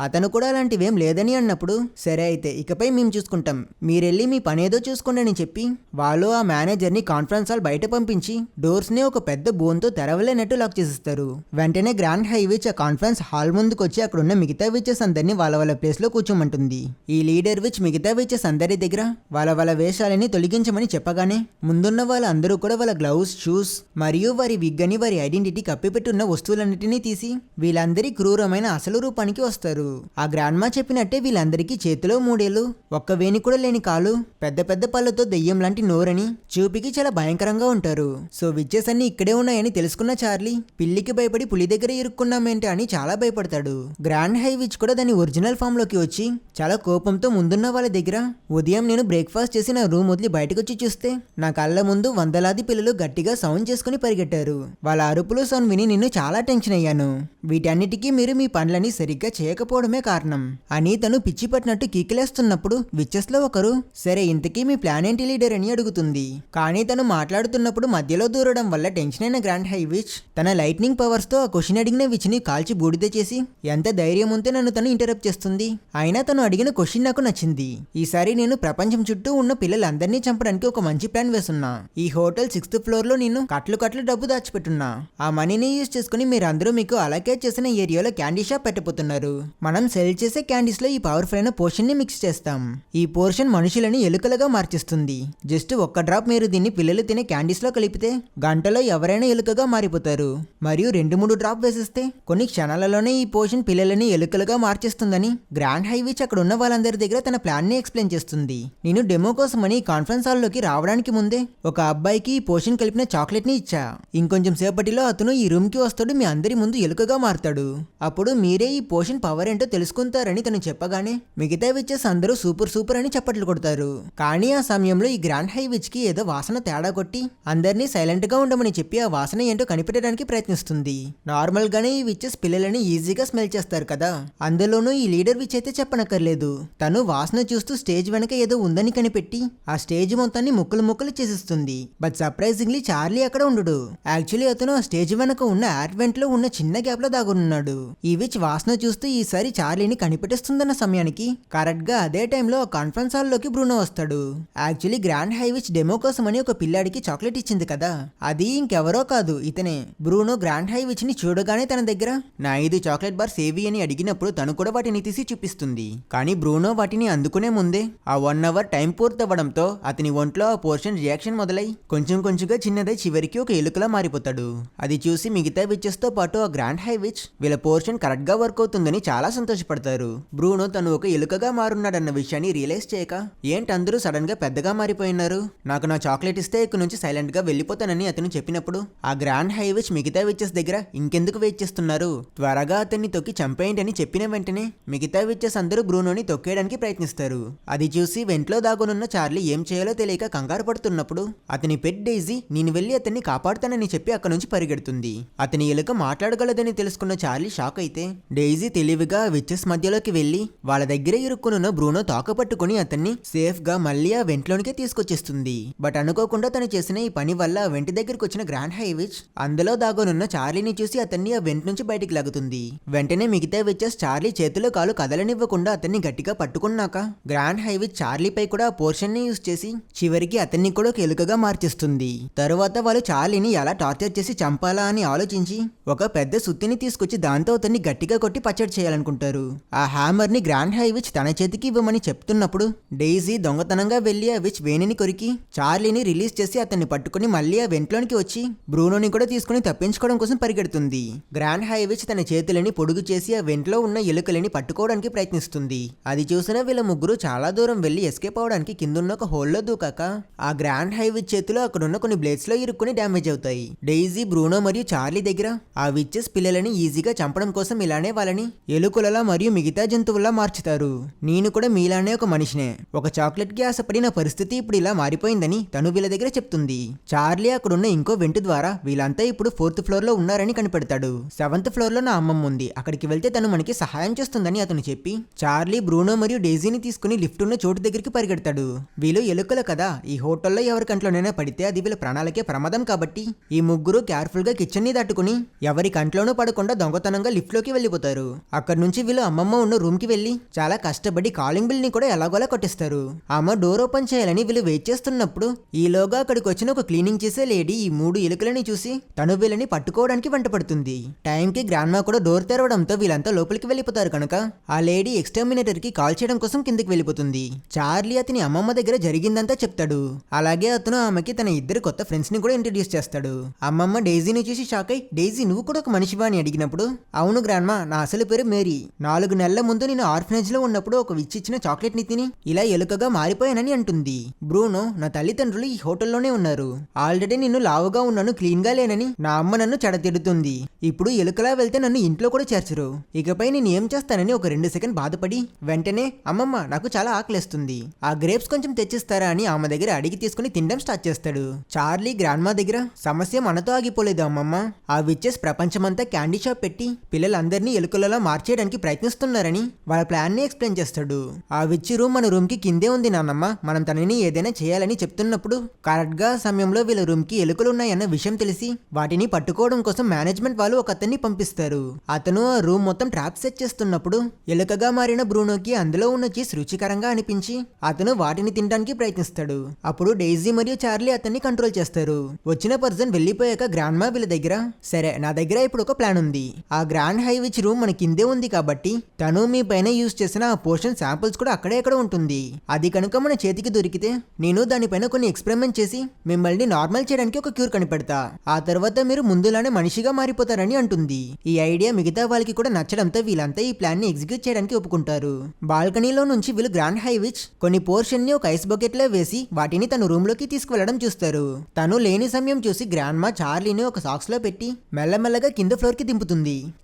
అతను కూడా అలాంటివేం లేదని అన్నప్పుడు సరే అయితే ఇకపై మేము చూసుకుంటాం. మీరెళ్ళి మీ పనేదో చూసుకోండి అని చెప్పి వాళ్ళు ఆ మేనేజర్ని కాన్ఫరెన్స్ హాల్ బయట పంపించి డోర్స్ని ఒక పెద్ద బోన్తో తెరవలేనట్టు లాక్ చేసిస్తారు. వెంటనే గ్రాండ్ హైవేచ్ ఆ కాన్ఫరెన్స్ హాల్ ముందుకు వచ్చి అక్కడున్న మిగతా విచెస్ అందరినీ వాళ్ళ వాళ్ళ ప్లేస్లో కూర్చోమంటుంది. ఈ లీడర్ విచ్ మిగతా విచెస్ అందరి దగ్గర వాళ్ళ వాళ్ళ వేషాలని తొలగించమని చెప్పగానే ముందున్న వాళ్ళందరూ కూడా వాళ్ళ గ్లౌస్ షూస్ మరియు వారి విగ్గని వారి ఐడెంటిటీ కప్పిపెట్టున్న వస్తువులన్నిటినీ తీసి వీళ్ళందరి క్రూరమైన అసలు రూపానికి వస్తారు. ఆ గ్రాండ్మా చెప్పినట్టే వీళ్ళందరికీ చేతిలో మూడేళ్ళు ఒక్క వేణి కూడా లేని కాలు పెద్ద పెద్ద పళ్ళతో దెయ్యం లాంటి నోరని చూపికి చాలా భయంకరంగా ఉంటారు. సో విచ్చెస్ అన్ని ఇక్కడే ఉన్నాయని తెలుసుకున్న చార్లీ పిల్లికి భయపడి పులి దగ్గర ఇరుక్కున్నామేంటి అని చాలా భయపడతాడు. గ్రాండ్ హై విచ్ కూడా దాని ఒరిజినల్ ఫామ్లోకి వచ్చి చాలా కోపంతో ముందున్న వాళ్ళ దగ్గర ఉదయం నేను బ్రేక్ఫాస్ట్ చేసి నా రూమ్ వదిలి బయటకు వచ్చి చూస్తే నా కళ్ళ ముందు వందలాది పిల్లలు గట్టిగా సౌండ్ చేసుకుని పరిగెట్టారు. వాళ్ళ అరుపులు సౌండ్ విని నేను చాలా టెన్షన్ అయ్యాను. వీటన్నిటికీ మీరు మీ పనులని సరిగ్గా చేయకపోవడమే కారణం. అని తను పిచ్చి పట్టినట్టు కీకిలేస్తున్నప్పుడు విచ్చెస్లో ఒకరు సరే ఇంతకీ మీ ప్లాన్ ఏంటి లీడర్ అని అడుగుతుంది. కానీ తను మాట్లాడుతున్నప్పుడు మధ్యలో దూరడం వల్ల టెన్షన్ అయిన గ్రాండ్ హైవిచ్ తన లైట్నింగ్ పవర్స్తో ఆ క్వశ్చన్ అడిగిన విచ్ని కాల్చి బూడిద చేసి ఎంత ధైర్యం ఉంటే నన్ను తను ఇంటరప్ట్ చేస్తుంది? అయినా తను అడిగిన క్వశ్చన్ నాకు నచ్చింది. ఈసారి నేను ప్రపంచం చుట్టూ ఉన్న పిల్లలందరినీ చంపడానికి ఒక మంచి ప్లాన్ వేస్తున్నా ఈ హోటల్ సిక్స్త్ ఫ్లోర్లో నేను కట్లు కట్లు డబ్బు దాచిపెట్టున్నా. ఆ మనీని యూజ్ చేసుకుని మీరందరూ మీకు అలాగే చేసిన ఏరియాలో క్యాండీ షాప్ పెట్టబోతున్నారు. మనం సెల్ చేసే క్యాండీస్లో ఈ పవర్ఫుల్ అయిన పోర్షన్ని మిక్స్ చేస్తాం. ఈ పోర్షన్ మనుషులని ఎలుకలుగా మార్చిస్తుంది. జస్ట్ ఒక్క డ్రాప్ మీరు దీన్ని పిల్లలు తినే క్యాండీస్లో కలిపితే గంటలో ఎవరైనా ఎలుకగా మారిపోతారు. మరియు రెండు మూడు డ్రాప్ వేసిస్తే కొన్ని క్షణాలలోనే ఈ పోర్షన్ పిల్లలని ఎలుకలుగా మార్చేస్తుందని గ్రాండ్ హైవీచ్ అక్కడ ఉన్న వాళ్ళందరి దగ్గర తన ప్లాన్ని ఎక్స్ప్లెయిన్ చేస్తుంది. నేను డెమో కోసమని కాన్ఫరెన్స్ హాల్లోకి రావడానికి ముందే ఒక అబ్బాయికి ఈ పోర్షన్ కలిపిన చాక్లెట్ని ఇచ్చా. ఇంకొంచెం సేపటిలో అతను ఈ రూమ్కి వస్తాడు. మీ అందరి ముందు ఎలుకగా మారుతాడు. అప్పుడు మీరే ఈ పోషన్ పవర్ ఏంటో తెలుసుకుంటారని తను చెప్పగానే మిగతా విచెస్ అందరూ సూపర్ సూపర్ అని చప్పట్లు కొడతారు. కానీ ఆ సమయంలో ఈ గ్రాండ్ హై విచ్కి ఏదో వాసన తేడా కొట్టి అందరినీ సైలెంట్గా ఉండమని చెప్పి ఆ వాసన ఏంటో కనిపెట్టడానికి ప్రయత్నిస్తుంది. నార్మల్ గానే ఈ విచెస్ పిల్లలని ఈజీగా స్మెల్ చేస్తారు కదా. అందులోనూ ఈ లీడర్ విచ్ అయితే చెప్పనక్కర్లేదు. తను వాసన చూస్తూ స్టేజ్ వెనక ఏదో ఉందని కనిపెట్టి ఆ స్టేజ్ మొత్తాన్ని ముక్కలు ముక్కలు చేసేస్తుంది. బట్ సర్ప్రైజింగ్లీ చార్లీ అక్కడ ఉండడు. యాక్చువల్లీ అతను ఆ స్టేజ్ వెనక ఉన్న యాడ్వెంట్లో ఉన్న చిన్న గ్యాప్లో దాగున్నాడు ఈ విచ్ వాసన చూస్తూ ఈసారి చార్లీని కనిపెట్టేస్తుందన్న సమయానికి కరెక్ట్గా అదే టైంలో కాన్ఫరెన్స్ హాల్లోకి బ్రూనో వస్తాడు. యాక్చువల్లీ గ్రాండ్ హైవిచ్ డెమో కోసం అని ఒక పిల్లాడికి చాక్లెట్ ఇచ్చింది కదా. అది ఇంకెవరో కాదు ఇతనే. బ్రూనో గ్రాండ్ హైవిచ్ని చూడగానే తన దగ్గర నా ఐదు చాక్లెట్ బార్స్ ఏవి అని అడిగినప్పుడు తను కూడా వాటిని తీసి చూపిస్తుంది. కానీ బ్రూనో వాటిని అందుకునే ముందే ఆ వన్ అవర్ టైం పూర్తవ్వడంతో అతని ఒంట్లో ఆ పోర్షన్ రియాక్షన్ మొదలై కొంచెం కొంచెంగా చిన్నదై చివరికి ఒక ఎలుకలా మారిపోతాడు. అది చూసి మిగతా విచెస్తో పాటు ఆ గ్రాండ్ హై విచ్ వీళ్ళ పోర్షన్ కరెక్ట్గా వర్క్ అవుతుందని చాలా సంతోషపడతారు. బ్రూనో తను ఒక ఎలుకగా మారున్నాడన్న విషయాన్ని రియలైజ్ చేయక ఏంటి అందరూ సడన్గా పెద్దగా మారిపోయినారు? నాకు నా చాక్లెట్ ఇస్తే ఇక్కడ నుంచి సైలెంట్గా వెళ్ళిపోతానని అతను చెప్పినప్పుడు ఆ గ్రాండ్ హై విచ్ మిగతా విచెస్ దగ్గర ఇంకెందుకు వెయిట్ చేస్తున్నారు? త్వరగా అతన్ని తొక్కి చంపేయండి అని చెప్పిన వెంటనే మిగతా విచెస్ అందరూ బ్రూనోని తొక్కేయడానికి ప్రయత్నిస్తారు. అది చూసి వెంట్లో దాగునున్న చార్లీ ఏం చేయాలో తెలియక కంగారు పడుతున్నప్పుడు అతని పెట్ డైజీ నేను వెళ్ళి అతన్ని కాపాడుతానని చెప్పి అక్కడి నుంచి పరిగెడుతుంది. అతని ఎలుక మాట్లాడగలదని తెలుసుకున్న చార్లీ షాక్ అయితే. డైజీ తెలివిగా విచెస్ మధ్యలోకి వెళ్ళి వాళ్ళ దగ్గర ఇరుక్కునున్న బ్రూనో తాకపట్టుకుని అతన్ని సేఫ్గా మళ్ళీ ఆ వెంట్లోనికే తీసుకొచ్చేస్తుంది. బట్ అనుకోకుండా తను చేసిన ఈ పని వల్ల వెంట వెంటి వచ్చిన గ్రాండ్ హైవిచ్ అందులో దాగనున్న చార్లీని చూసి అతన్ని ఆ వెంట నుంచి బయటికి లాగుతుంది. వెంటనే మిగతా విచెస్ చార్లీ చేతిలో కాలు కదలనివ్వకుండా అతన్ని గట్టిగా పట్టుకున్నాక గ్రాండ్ హైవిచ్ చార్లీపై కూడా ఆ పోర్షన్ని యూజ్ చేసి చివరికి అతన్ని కూడా ఒక ఎలుకగా మార్చేస్తుంది. తరువాత వాళ్ళు చార్లీని ఎలా టార్చర్ చేసి చంపాలా అని ఆలోచించి ఒక పెద్ద సుత్తిని తీసుకొచ్చి దాంతో అతన్ని గట్టిగా కొట్టి పచ్చడి చేయాలనుకుంటారు. ఆ హ్యామర్ని గ్రాండ్ హై విచ్ తన చేతికి ఇవ్వమని చెప్తున్నప్పుడు డెయిజీ దొంగతనంగా వెళ్ళి ఆ విచ్ వేణిని కొరికి చార్లీని రిలీజ్ చేసి అతన్ని పట్టుకుని మళ్ళీ ఆ వెంట్లోనికి వచ్చి బ్రూనోని కూడా తీసుకుని తప్పించుకోవడం కోసం పరిగెడుతుంది. గ్రాండ్ హై విచ్ తన చేతులని పొడుగు చేసి ఆ వెంట్లో ఉన్న ఎలుకలని పట్టుకోవడానికి ప్రయత్నిస్తుంది. అది చూసిన వీళ్ళ ముగ్గురు చాలా దూరం వెళ్ళి ఎస్కేప్ అవడానికి కిందున్న ఒక హోల్లో దూకాక ఆ గ్రాండ్ హై విచ్ చేతిలో అక్కడున్న కొన్ని బ్లేడ్స్లో ఇరుక్కుని డ్యామేజ్ అవుతాయి. డెయిజీ బ్రూనో మరియు చార్లీ దగ్గర ఆ విచ్చెస్ పిల్లలని ఈజీగా చంపడం కోసం ఇలానే వాళ్ళని ఎలుకలలా మరియు మిగతా జంతువుల్లా మార్చుతారు. నేను కూడా మీలానే ఒక మనిషినే. ఒక చాక్లెట్కి పరిస్థితి ఇప్పుడు ఇలా మారిపోయిందని తను వీళ్ళ దగ్గర చెప్తుంది. చార్లీ అక్కడున్న ఇంకో వెంటు ద్వారా వీళ్ళంతా ఇప్పుడు ఫోర్త్ ఫ్లోర్లో ఉన్నారని కనిపెడతాడు. సెవెంత్ ఫ్లోర్లో నా అమ్మమ్మ ఉంది. అక్కడికి వెళ్తే తను మనకి సహాయం చేస్తుందని అతను చెప్పి చార్లీ బ్రూనో మరియు డేజీని తీసుకుని లిఫ్ట్ ఉన్న చోటు దగ్గరికి పరిగెడతాడు. వీళ్ళు ఎలుకలు కదా ఈ హోటల్లో ఎవరి కంట్లోనైనా పడితే అది వీళ్ళ ప్రాణాలకే ప్రమాదం కాబట్టి ఈ ముగ్గురు కేర్ఫుల్గా కిచెన్ని దాటుకుని ఎవరి కంట్లోనూ పడకుండా దొంగతనంగా లిఫ్ట్లోకి వెళ్ళిపోతారు. అక్కడ నుంచి వీళ్ళు అమ్మమ్మ ఉన్న రూమ్కి వెళ్ళి చాలా కష్టపడి కాలింగ్ బిల్ని కూడా ఎలాగోలా కొట్టిస్తారు. అమ్మ డోర్ ఓపెన్ చేయాలని వీళ్ళు వెయిట్ చేస్తున్నప్పుడు ఈలోగా అక్కడికి వచ్చిన ఒక క్లీనింగ్ చేసే లేడీ ఈ మూడు ఎలుకలని చూసి తను వీళ్ళని పట్టుకోవడానికి వెంటపడుతుంది. టైంకి గ్రాండ్మా కూడా డోర్ తెరవడంతో వీళ్ళంతా లోపలికి వెళ్ళిపోతారు కనుక ఆ లేడీ ఎక్స్టర్మినేటర్కి కాల్ చేయడం కోసం కిందకి వెళ్ళిపోతుంది. చార్లీ అతని అమ్మమ్మ దగ్గర జరిగిందంతా చెప్తాడు. అలాగే అతను ఆమెకి తన ఇద్దరు కొత్త ఫ్రెండ్స్ని కూడా ఇంట్రడ్యూస్ చేస్తాడు. అమ్మమ్మ డైజీని చూసి షాక్ అయి డైజీ నువ్వు కూడా ఒక మనిషివా? అని అడిగినప్పుడు అవును గ్రాండ్మా నా అసలు పేరు మేరీ. నాలుగు నెలల ముందు నేను ఆర్ఫనేజ్లో ఉన్నప్పుడు ఒక విచ్చి ఇచ్చిన చాక్లెట్ని తిని ఇలా ఎలుకగా మారిపోయానని అంటుంది. బ్రూనో నా తల్లిదండ్రులు ఈ హోటల్లోనే ఉన్నారు. ఆల్రెడీ నిన్ను లావుగా ఉన్నాను క్లీన్గా లేనని నా అమ్మ నన్ను చెడతిడుతుంది. ఇప్పుడు ఎలుకలా వెళ్తే నన్ను ఇంట్లో కూడా చేర్చరు. ఇకపై నేను ఏం చేస్తానని ఒక రెండు సెకండ్ బాధపడి వెంటనే అమ్మమ్మ నాకు చాలా ఆకలిస్తుంది. ఆ గ్రేప్స్ కొంచెం తెచ్చిస్తారా? అని ఆమె దగ్గర అడిగి తీసుకుని తినడం స్టార్ట్ చేస్తాడు. చార్లీ గ్రాండ్మా దగ్గర సమస్య మనతో ఆగిపోలేదు అమ్మమ్మ. ఆ విచ్చెస్ ప్రపంచమంతా క్యాండీ షాప్ పెట్టి పిల్లలందరినీ ఎలుకలలో మార్చేయడానికి ప్రయత్నిస్తున్నారని వాళ్ళ ప్లాన్ని ఎక్స్ప్లెయిన్ చేస్తాడు. ఆ విచ్చి రూమ్ మన రూమ్కి కిందే ఉంది నాన్నమ్మ. మనం తనని ఏదైనా చేయాలని చెప్తున్నప్పుడు కరెక్ట్గా సమయంలో వీళ్ళ రూమ్కి ఎలుకలు ఉన్నాయన్న విషయం తెలిసి వాటిని పట్టుకోవడం కోసం మేనేజ్మెంట్ వాళ్ళు ఒక అతన్ని పంపిస్తారు. అతను ఆ రూమ్ మొత్తం ట్రాప్ సెట్ చేస్తున్నప్పుడు ఎలుకగా మారిన బ్రూనోకి అందులో ఉన్న చీజ్ రుచికరంగా అనిపించి అతను వాటిని తినడానికి ప్రయత్నిస్తాడు. అప్పుడు డైజీ మరియు చార్లీ అతన్ని కంట్రోల్ చేస్తారు. వచ్చిన పర్సన్ వెళ్ళిపోయాక గ్రాండ్ మా వీళ్ళ దగ్గర సరే నా దగ్గర ఇప్పుడు ఒక ప్లాన్ ఉంది. ఆ గ్రాండ్ హై విచ్ రూమ్ మన కిందే ఉంది కాబట్టి తను మీ పైన యూజ్ చేసిన ఆ పోర్షన్ శాంపుల్స్ కూడా అక్కడే ఎక్కడ ఉంటుంది. అది కనుక మన చేతికి దొరికితే నేను దానిపైన కొన్ని ఎక్స్పెరిమెంట్ చేసి మిమ్మల్ని నార్మల్ చేయడానికి ఒక క్యూర్ కనిపెడతా. ఆ తర్వాత మీరు ముందులానే మనిషిగా మారిపోతారని అంటుంది. ఈ ఐడియా మిగతా వాళ్ళకి కూడా నచ్చడంతో వీళ్ళంతా ఈ ప్లాన్ని ఎగ్జిక్యూట్ చేయడానికి ఒప్పుకుంటారు. బాల్కనీలో నుంచి వీళ్ళు గ్రాండ్ హై విచ్ కొన్ని పోర్షన్ని ఒక ఐస్ బకెట్లో వేసి వాటిని తన రూమ్లోకి తీసుకువెళ్ళడం చూస్తారు. తను లేని సమయం చూసి గ్రాండ్ మా చార్లీని ఒక సాక్స్లో పెట్టి మెల్లమెల్లగా కింద ఫ్లోర్కి దింపుతుంది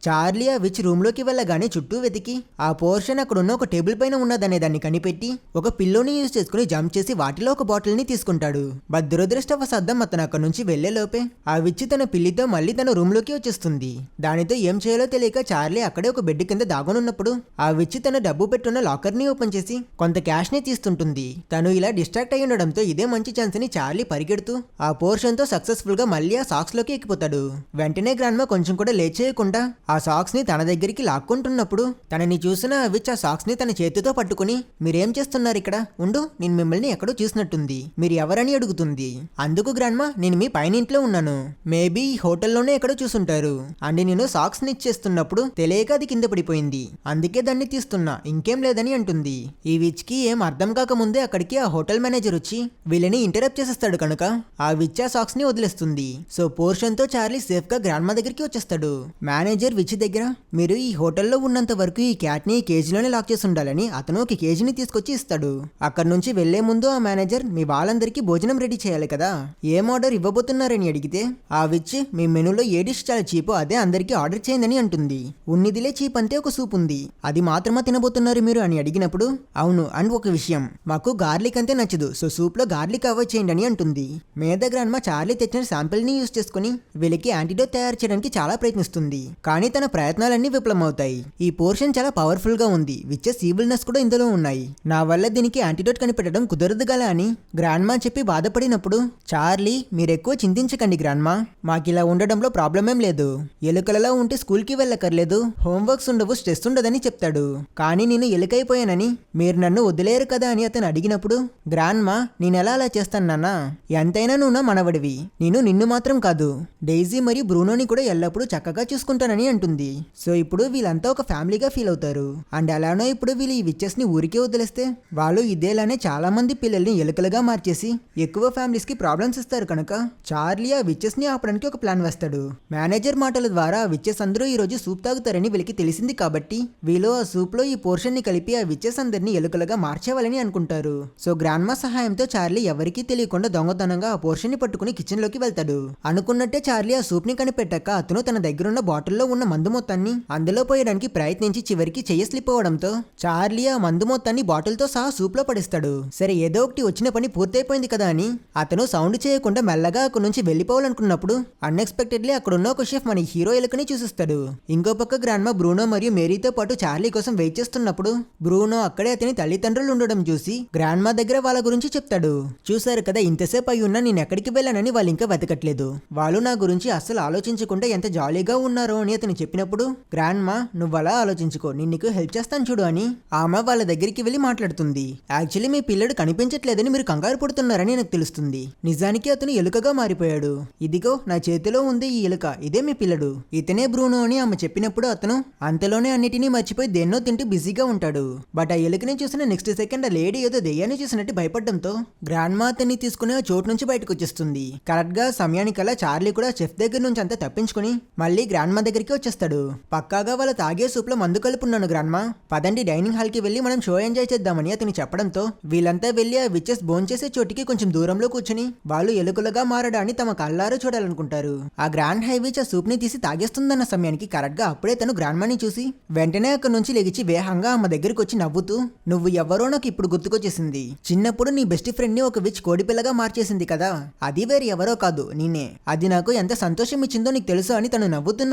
చార్లీ ఆ విచ్ రూమ్లోకి వెళ్ళగానే చుట్టూ వెతికి ఆ పోర్షన్ అక్కడ ఉన్న ఒక టేబుల్ పైన ఉన్నదనే దాన్ని కనిపెట్టి ఒక పిల్లోని యూజ్ చేసుకుని జంప్ చేసి వాటిలో ఒక బాటిల్ని తీసుకుంటాడు. బట్ దురదృష్టవశాద్దం అతను అక్కడ నుంచి వెళ్ళే లోపే ఆ విచ్చి తన పిల్లితో మళ్ళీ తన రూమ్లోకి వచ్చేస్తుంది. దానితో ఏం చేయాలో తెలియక చార్లీ అక్కడే ఒక బెడ్ కింద దాగనున్నప్పుడు ఆ విచ్చి తన డబ్బు పెట్టున్న లాకర్ని ఓపెన్ చేసి కొంత క్యాష్ని తీస్తుంటుంది. తను ఇలా డిస్ట్రాక్ట్ అయి ఉండడంతో ఇదే మంచి ఛాన్స్ని చార్లీ పరిగెడుతూ ఆ పోర్షన్తో సక్సెస్ఫుల్గా మళ్ళీ ఆ సాక్స్లోకి ఎక్కిపోతాడు. వెంటనే గ్రాండ్మా కొంచెం కూడా లేచి చేయకుండా ఆ సాక్స్ని తన దగ్గరికి లాక్కుంటున్నప్పుడు తనని చూసిన ఆ విచ్ ఆ సాక్స్ని తన చేతితో పట్టుకుని మీరేం చేస్తున్నారు ఇక్కడ? ఉండు నేను మిమ్మల్ని ఎక్కడో చూసినట్టుంది. మీరు ఎవరని అడుగుతుంది? అందుకు గ్రాండ్మా నేను మీ పైన ఇంట్లో ఉన్నాను. మేబీ ఈ హోటల్లోనే ఎక్కడో చూసుంటారు. అండ్ నేను సాక్స్ని ఇచ్చేస్తున్నప్పుడు తెలియక అది కింద పడిపోయింది. అందుకే దాన్ని తీస్తున్నా. ఇంకేం లేదని అంటుంది. ఈ విచ్కి ఏం అర్థం కాకముందే అక్కడికి ఆ హోటల్ మేనేజర్ వచ్చి వీళ్ళని ఇంటరప్ట్ చేసేస్తాడు కనుక ఆ విచ్ ఆ సాక్స్ని వదిలేస్తుంది. సో పోర్షన్తో చార్లీ సేఫ్గా దగ్గరికి వచ్చేస్తాడు. మేనేజర్ విచ్ దగ్గర? మీరు ఈ హోటల్లో ఉన్నంత వరకు ఈ క్యాట్ని కేజీలోనే లాక్ చేసి ఉండాలని అతను ఒక కేజీని తీసుకొచ్చి ఇస్తాడు. అక్కడ నుంచి వెళ్ళే ముందు ఆ మేనేజర్ మీ వాళ్ళందరికీ భోజనం రెడీ చేయాలి కదా? ఏం ఆర్డర్ ఇవ్వబోతున్నారని అడిగితే ఆ విచ్ మీ మెనూలో ఏ డిష్ చాలా చీపో అదే అందరికీ ఆర్డర్ చేయందని అంటుంది. ఉన్నిదిలే చీప్ అంతే ఒక సూప్ ఉంది. అది మాత్రమే తినబోతున్నారు మీరు అని అడిగినప్పుడు అవును అండ్ ఒక విషయం. మాకు గార్లిక్ అంతే నచ్చదు సో సూప్లో గార్లిక్ అవాయిడ్ చేయండి అని అంటుంది. మేద దగ్గర మా చార్లీ తెచ్చిన శాంపిల్ని యూజ్ చేసుకుని వీళ్ళకి యాంటీడోట్ తయారు చేయడానికి చాలా ప్రయత్నిస్తుంది కానీ తన ప్రయత్నాలన్నీ విఫలమవుతాయి. ఈ పోర్షన్ చాలా పవర్ఫుల్గా ఉంది. విచ్చే సీబుల్నెస్ కూడా ఇందులో ఉన్నాయి. నా వల్ల దీనికి యాంటీడోట్ కనిపెట్టడం కుదరదు గల అని గ్రాండ్మా చెప్పి బాధపడినప్పుడు చార్లీ మీరెక్కువ చింతించకండి గ్రాండ్మా. మాకిలా ఉండడంలో ప్రాబ్లం ఏం లేదు. ఎలుకలలో ఉంటే స్కూల్కి వెళ్ళక్కర్లేదు. హోంవర్క్స్ ఉండవు స్ట్రెస్ ఉండదని చెప్తాడు. కానీ నేను ఎలుకైపోయానని. మీరు నన్ను వదిలేరు కదా అని అతను అడిగినప్పుడు గ్రాండ్మా నేను ఎలా అలా చేస్తాను నాన్న? ఎంతైనా నువ్వు నా మనవడివి. నేను నిన్ను మాత్రం కాదు. డైజీ మరియు బ్రూనోని కూడా ఎల్లప్పుడూ చక్కగా చూసుకుంటానని అంటుంది. సో ఇప్పుడు వీళ్ళంతా ఒక ఫ్యామిలీగా ఫీల్ అవుతారు. అండ్ అలానో ఇప్పుడు వీళ్ళు ఈ విచ్చెస్ని ఊరికే వదిలేస్తే వాళ్ళు ఇదేలానే చాలా మంది పిల్లల్ని ఎలుకలుగా మార్చేసి ఎక్కువ ఫ్యామిలీస్కి ప్రాబ్లమ్స్ ఇస్తారు కనుక చార్లీ ఆ విచ్చెస్ని ఆపడానికి ఒక ప్లాన్ వేస్తాడు. మేనేజర్ మాటల ద్వారా ఆ విచ్చెస్ అందరూ ఈ రోజు సూప్ తాగుతారని వీళ్ళకి తెలిసింది కాబట్టి వీళ్ళు ఆ సూప్లో ఈ పోర్షన్ని కలిపి ఆ విచ్చెస్ అందరినీ ఎలుకలుగా మార్చేవాలని అనుకుంటారు. సో గ్రాండ్మా సహాయంతో చార్లీ ఎవరికీ తెలియకుండా దొంగతనంగా ఆ పోర్షన్ని పట్టుకుని కిచెన్లోకి వెళ్తాడు. అనుకున్నట్టే చార్లీ ఆ సూప్ని కనిపెట్టాక అతను తన దగ్గరున్న బాటిల్లో ఉన్న మందు మొత్తాన్ని అందులో పోయడానికి ప్రయత్నించి చివరికి చెయ్యి స్లిప్ అవడంతో చార్లీ ఆ మందు మొత్తాన్ని బాటిల్తో సహా సూప్లో పడిస్తాడు. సరే ఏదో ఒకటి వచ్చిన పని పూర్తయిపోయింది కదా అని. అతను సౌండ్ చేయకుండా మెల్లగా అక్కడి నుంచి వెళ్ళిపోవాలనుకున్నప్పుడు అన్ఎక్స్పెక్టెడ్లీ అక్కడున్న ఒక షెఫ్ మన హీరో ఎలుకని చూసిస్తాడు. ఇంకో పక్క గ్రాండ్మా బ్రూనో మరియు మేరీతో పాటు చార్లీ కోసం వెయిట్ చేస్తున్నప్పుడు బ్రూనో అక్కడే అతని తల్లిదండ్రులు ఉండడం చూసి గ్రాండ్మా దగ్గర వాళ్ళ గురించి చెప్తాడు. చూశారు కదా ఇంతసేపు అయి ఉన్నా నేను ఎక్కడికి వెళ్ళానని వాళ్ళు ఇంకా వెతకట్లేదు. వాళ్ళు నా గురించి అస్సలు ఆలోచించకుండా ఎంత జాలీగా ఉన్నారో అని అతను చెప్పినప్పుడు గ్రాండ్మా నువ్వు అలా ఆలోచించుకో. నేను నీకు హెల్ప్ చేస్తాను చూడు అని ఆమె వాళ్ళ దగ్గరికి వెళ్ళి మాట్లాడుతుంది. యాక్చువల్లీ మీ పిల్లడు కనిపించట్లేదని మీరు కంగారు పడుతున్నారని నాకు తెలుస్తుంది. నిజానికి అతను ఎలుకగా మారిపోయాడు. ఇదిగో నా చేతిలో ఉంది ఈ ఎలుక. ఇదే మీ పిల్లడు. ఇతనే బ్రూనో అని ఆమె చెప్పినప్పుడు అతను అంతలోనే అన్నిటినీ మర్చిపోయి దేన్నో తింటూ బిజీగా ఉంటాడు. బట్ ఆ ఎలుకని చూసిన నెక్స్ట్ సెకండ్ ఆ లేడీ ఏదో దెయ్యాన్ని చూసినట్టు భయపడడంతో గ్రాండ్ మా అతన్ని తీసుకుని ఆ చోటు నుంచి బయటకు వచ్చేస్తుంది. కరెక్ట్గా సమయానికల్లా చార్లీ కూడా చెఫ్ దగ్గర నుంచి అంతా తప్పించుకుని మళ్ళీ గ్రాండ్ మా దగ్గరికి వచ్చేస్తాడు. పక్కాగా వాళ్ళ తాగే సూప్లో మందు కలుపున్నాను గ్రాండ్మా. పదండి డైనింగ్ హాల్కి వెళ్ళి మనం షో ఎంజాయ్ చేద్దామని అతను చెప్పడంతో వీళ్ళంతా వెళ్ళి ఆ విచెస్ భోంచేసే చోటికి కొంచెం దూరంలో కూర్చుని వాళ్ళు ఎలుకలుగా మారడాన్ని తమ కళ్ళారు చూడాలనుకుంటారు. ఆ గ్రాండ్ హైవిచ్ ఆ సూప్ని తీసి తాగేస్తుందన్న సమయానికి కరెక్ట్గా అప్పుడే తను గ్రాండ్ మాని చూసి వెంటనే అక్కడి నుంచి లెగిచి వేహంగా ఆమె దగ్గరికి వచ్చి నవ్వుతూ నువ్వు ఎవరో నాకు ఇప్పుడు గుర్తుకొచ్చేసింది. చిన్నప్పుడు నీ బెస్ట్ ఫ్రెండ్ని ఒక విచ్ కోడిపిల్లగా మార్చేసింది కదా. అది వేరే ఎవరో కాదు నేనే అది నాకు ఎంత సంతోషం ఇచ్చిందో నీకు తెలుసు? అని తను నవ్వుతున్నప్పుడు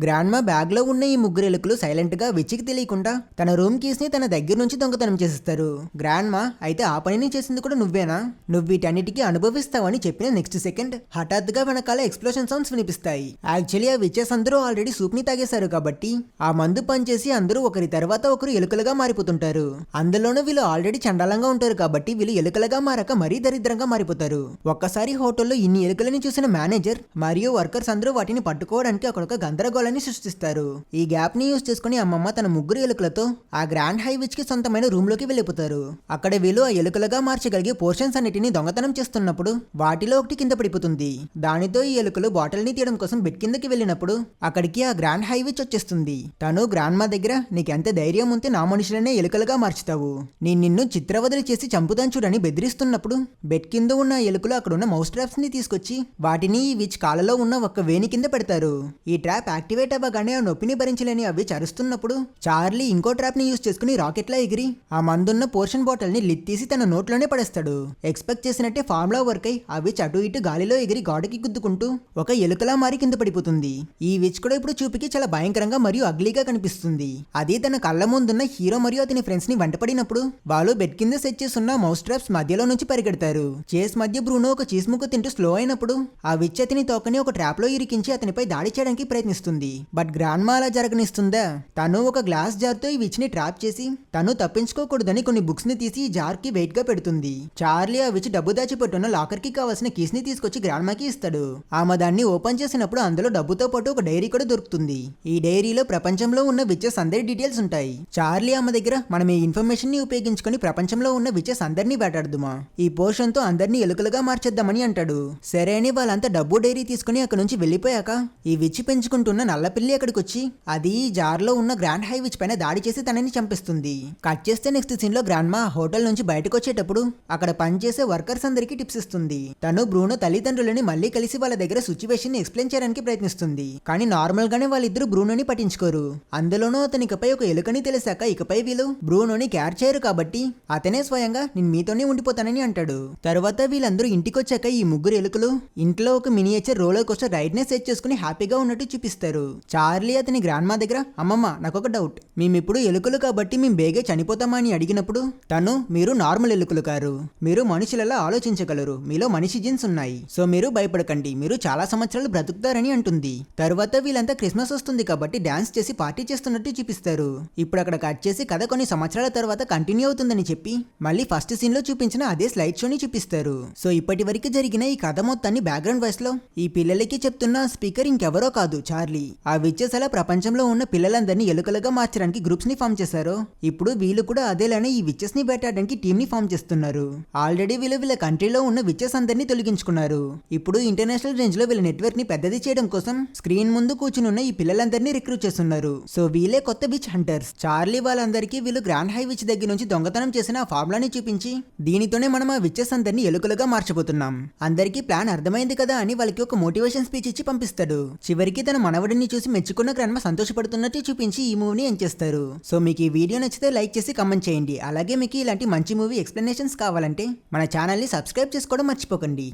గ్రాండ్ మా బ్యాగ్లో ఉన్న ఈ ముగ్గురు ఎలుకలు సైలెంట్గా విచ్చికి తెలియకుండా తన రూమ్ కీస్ని తన దగ్గర నుంచి దొంగతనం చేసిస్తారు. గ్రాండ్మా అయితే ఆ పనిని చేసింది కూడా నువ్వేనా? నువ్వు వీటన్నిటికీ అనుభవిస్తావని చెప్పిన నెక్స్ట్ సెకండ్ హఠాత్తుగా వెనకాల ఎక్స్ప్లోషన్ సౌండ్స్ వినిపిస్తాయి. యాక్చువల్లీ ఆ విచెస్ అందరూ ఆల్రెడీ సూప్ని తాగేశారు కాబట్టి ఆ మందు పనిచేసి అందరూ ఒకరి తర్వాత ఒకరు ఎలుకలుగా మారిపోతుంటారు. అందులోనూ వీళ్ళు ఆల్రెడీ చండాలంగా ఉంటారు కాబట్టి వీళ్ళు ఎలుకలుగా మారక మరీ దరిద్రంగా మారిపోతారు. ఒక్కసారి హోటల్లో ఇన్ని ఎలుకలని చూసిన మేనేజర్ మరియు వర్కర్స్ అందరూ వాటిని పట్టుకోవడానికి అక్కడ ఒక గందరగోళాన్ని సృష్టిస్తారు. ఈ గ్యాప్ని యూజ్ చేసుకుని అమ్మమ్మ తన ముగ్గురు ఎలుకలతో ఆ గ్రాండ్ హైవిచ్కి సొంతమైన రూమ్లోకి వెళ్ళిపోతారు. అక్కడ వీళ్ళు ఆ ఎలుకలుగా మార్చగలిగే పోర్షన్స్ అన్నిటిని దొంగతనం చేస్తున్నప్పుడు వాటిలో ఒకటి కింద పడిపోతుంది. దానితో ఈ ఎలుకలు బాటిల్ని తీయడం కోసం బెడ్ కిందకి వెళ్ళినప్పుడు అక్కడికి ఆ గ్రాండ్ హైవిచ్ వచ్చేస్తుంది. తను గ్రాండ్ మా దగ్గర నీకెంత ధైర్యం ఉంటే నా మనుషులనే ఎలుకలుగా మార్చుతావు. నేను నిన్ను చిత్రవదలి చేసి చంపుతాను చూడని బెదిరిస్తున్నప్పుడు బెడ్ కింద ఉన్న ఎలుకలు అక్కడ ఉన్న మౌస్ ట్రాప్స్ని తీసుకొచ్చి వాటిని ఈ విచ్ కాలలో ఉన్న ఒక వేణి కింద పెడతారు. ఈ ఈ ట్రాప్ యాక్టివేట్ అవ్వగానే ఆ నొప్పిని భరించలేని అవి చరుస్తున్నప్పుడు చార్లీ ఇంకో ట్రాప్ని యూస్ చేసుకుని రాకెట్లా ఎగిరి ఆ మందున్న పోర్షన్ బాటిల్ని లిట్ తీసి తన నోట్లోనే పడేస్తాడు. ఎక్స్పెక్ట్ చేసినట్టే ఫామ్ వర్క్ అయి అవి అటు ఇటు గాలిలో ఎగిరి గోడకి గుద్దుకుంటూ ఒక ఎలుకలా మారి కింద పడిపోతుంది. ఈ విచ్ కూడా ఇప్పుడు చూపుకి చాలా భయంకరంగా మరియు అగ్లీగా కనిపిస్తుంది. అది తన కళ్ళ ముందున్న హీరో మరియు అతని ఫ్రెండ్స్ని వెంటపడినప్పుడు వాళ్ళు బెడ్ కింద సెట్ చేసున్న మౌస్ ట్రాప్స్ మధ్యలో నుంచి పరిగెడతారు. చేస్ మధ్య బ్రూనో ఒక చీజ్ ముక్కు తింటూ స్లో అయినప్పుడు ఆ విచ్ అతని తోకని ఒక ట్రాప్లో ఇరికించి అతనిపై దాడి చేయడానికి ప్రయత్నిస్తుంది. బట్ గ్రాండ్మా అలా జరగనిస్తుందా? తను ఒక గ్లాస్ జార్తో ఈ విచ్ని ట్రాప్ చేసి తను తప్పించుకోకూడదని కొన్ని బుక్స్ని తీసి ఈ జార్కి వెయిట్గా పెడుతుంది. చార్లీ ఆ విచ్ డబ్బు దాచిపెట్టున్న లాకర్కి కావాల్సిన కీస్ని తీసుకొచ్చి గ్రాండ్మాకి ఇస్తాడు. ఆమె దాన్ని ఓపెన్ చేసినప్పుడు అందులో డబ్బుతో పాటు ఒక డైరీ కూడా దొరుకుతుంది. ఈ డైరీలో ప్రపంచంలో ఉన్న విచెస్ అందరి డీటెయిల్స్ ఉంటాయి. చార్లీ ఆమె దగ్గర మనం ఈ ఇన్ఫర్మేషన్ని ఉపయోగించుకొని ప్రపంచంలో ఉన్న విచెస్ అందరినీ వేటాడుదుమా? ఈ పోర్షన్తో అందరినీ ఎలుకలుగా మార్చేద్దామని అంటాడు. సరే అని వాళ్ళంతా డబ్బు డైరీ తీసుకుని అక్కడ నుంచి వెళ్ళిపోయాక ఈ విచ్ పెంచుకుంటున్న నల్లపిల్లి అక్కడికి వచ్చి అది జార్లో ఉన్న గ్రాండ్ హై విచ్ పైన దాడి చేసి తనని చంపిస్తుంది. కట్ చేస్తే నెక్స్ట్ సీన్లో గ్రాండ్ మా హోటల్ నుంచి బయటకు వచ్చేటప్పుడు అక్కడ పనిచేసే వర్కర్స్ అందరికీ టిప్స్ ఇస్తుంది. తను బ్రూనో తల్లిదండ్రులని మళ్ళీ కలిసి వాళ్ళ దగ్గర సిచ్యువేషన్ని ఎక్స్ప్లెయిన్ చేయడానికి ప్రయత్నిస్తుంది. కానీ నార్మల్ గానే వాళ్ళిద్దరు బ్రూనోని పట్టించుకోరు. అందులోనూ అతని ఇకపై ఒక ఎలుకని తెలిసాక ఇకపై వీళ్ళు బ్రూనోని క్యార్ చేయరు కాబట్టి అతనే స్వయంగా నేను మీతోనే ఉండిపోతానని అంటాడు. తర్వాత వీళ్ళందరూ ఇంటికొచ్చాక ఈ ముగ్గురు ఎలుకలు ఇంట్లో ఒక మినియేచర్ రోలర్ కోస్టర్ రైడ్ నే సెట్ చేసుకుని హ్యాపీగా ఉన్నట్టు చూపిస్తారు. చార్లీ అతని గ్రాండ్ మా దగ్గర అమ్మమ్మ నాకు ఒక డౌట్. మేమిప్పుడు ఎలుకలు కాబట్టి మేము బేగే చనిపోతామా అని అడిగినప్పుడు తను మీరు నార్మల్ ఎలుకలు కారు. మీరు మనుషులలో ఆలోచించగలరు. మీలో మనిషి జీన్స్ ఉన్నాయి. సో మీరు భయపడకండి. మీరు చాలా సంవత్సరాలు బ్రతుకుతారని అంటుంది. తర్వాత వీళ్ళంతా క్రిస్మస్ వస్తుంది కాబట్టి డాన్స్ చేసి పార్టీ చేస్తున్నట్టు చూపిస్తారు. ఇప్పుడు అక్కడ కట్ చేసి కథ కొన్ని సంవత్సరాల తర్వాత కంటిన్యూ అవుతుందని చెప్పి మళ్ళీ ఫస్ట్ సీన్లో చూపించిన అదే స్లైడ్ షోని చూపిస్తారు. సో ఇప్పటి వరకు జరిగిన ఈ కథ మొత్తాన్ని బ్యాక్గ్రౌండ్ వాయిస్లో ఈ పిల్లలకి చెప్తున్న స్పీకర్ ఇంకెవరో కాదు. కాదు చార్లీ. ఆ విచెస్ అలా ప్రపంచంలో ఉన్న పిల్లలందరినీ ఎలుకలుగా మార్చడానికి గ్రూప్స్ని ఫామ్ చేశారు. ఇప్పుడు వీళ్ళు కూడా అదేలానే ఈ విచెస్ని వేటాడడానికి టీమ్ని ఫామ్ చేస్తున్నారు. ఆల్రెడీ వీళ్ళు వీళ్ళ కంట్రీలో ఉన్న విచెస్ అందరినీ తొలగించుకున్నారు. ఇప్పుడు ఇంటర్నేషనల్ రేంజ్లో వీళ్ళ నెట్వర్క్ని పెద్దది చేయడం కోసం స్క్రీన్ ముందు కూర్చుని ఉన్న ఈ పిల్లలందరినీ రిక్రూట్ చేస్తున్నారు. సో వీళ్ళే కొత్త విచ్ హంటర్స్. చార్లీ వాళ్ళందరికీ వీళ్ళు గ్రాండ్ హై విచ్ దగ్గర నుంచి దొంగతనం చేసిన ఆ ఫార్ములాని చూపించి దీనితోనే మనం ఆ విచెస్ అందరినీ ఎలుకలుగా మార్చబోతున్నాం. అందరికీ ప్లాన్ అర్థమైంది కదా అని వాళ్ళకి ఒక మోటివేషన్ స్పీచ్ ఇచ్చి పంపిస్తాడు. చివరికి తన మనవడిని చూసి మెచ్చుకున్న గ్రాండ్మ సంతోషపడుతున్నట్టు చూపించి ఈ మూవీని ఎంచేస్తారు సో మీకు ఈ వీడియో నచ్చితే లైక్ చేసి కమెంట్ చేయండి. అలాగే మీకు ఇలాంటి మంచి మూవీ ఎక్స్ప్లెనేషన్స్ కావాలంటే మన ఛానల్ని సబ్స్క్రైబ్ చేసుకోవడం మర్చిపోకండి.